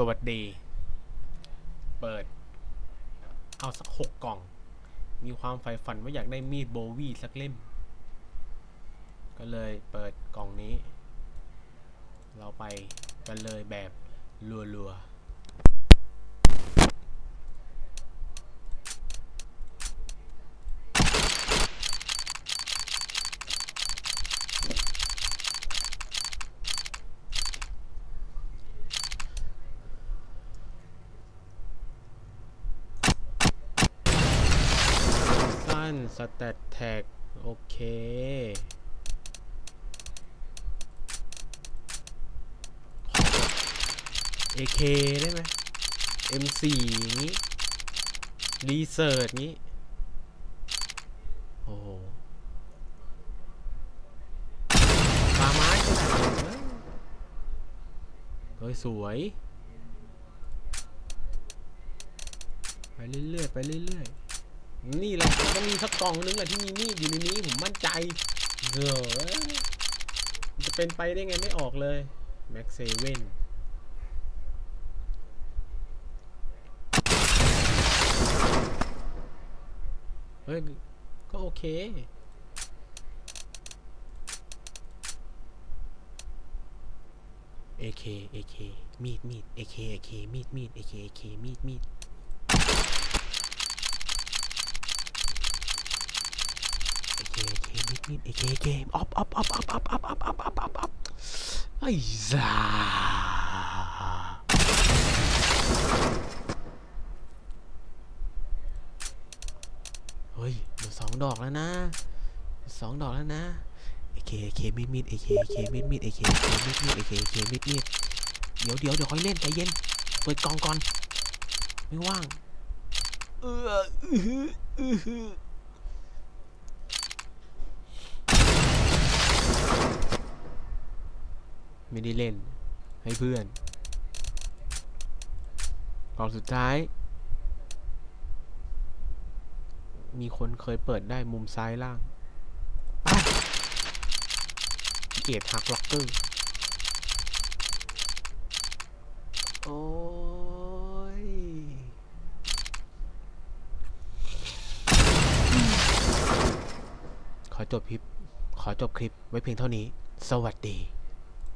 สวัสดี เปิด เอาสักหกกล่อง มีความใฝ่ฝันว่าอยากได้มีดโบวีสักเล่ม ก็เลยเปิดกล่องนี้ เราไปกันเลยแบบรัวๆ สั้ นสแตทแท็กโอเค AK ได้ไหม M4 อย่างนี้รีเสิร์ชงี้ โอ้โหปาไม้ก็ได้เว้ยเฮ้ยสวย ไปเรื่อยๆ ไปเรื่อยๆ นี่แหละมันต้องมีสักกล่องนึงแหละที่มีมีดอยู่ในนี้ผมมั่นใจเฮ้ยมันจะเป็นไปได้ไงไม่ออกเลยแม็กเซเว่นเฮ้ย ก็โอเค AK AK มีดมีด AK AK มีดมีด AK AK มีดมีด AK AK มีดมีด AK AK ออฟออฟออฟออฟออฟออฟออฟออฟออฟออฟออฟไอ้ซ่าเฮ้ยเหลือสองดอกแล้วนะสองดอกแล้วนะ AK AK มีดมีด AK AK มีดมีด AK AK มีดมีด AK AK มีดมีดเดี๋ยวเดี๋ยวเดี๋ยวค่อยเล่นใจเย็นเปิดกล่องก่อนไม่ว่างเอออื้อหืออื้อหือ ไม่ได้เล่น ให้เพื่อนกล่องสุดท้าย มีคนเคยเปิดได้มุมซ้ายล่างเกียรหักล็อกเกอร์โอ้ย ขอจบคลิป ขอจบคลิปไว้เพียงเท่านี้ สวัสดี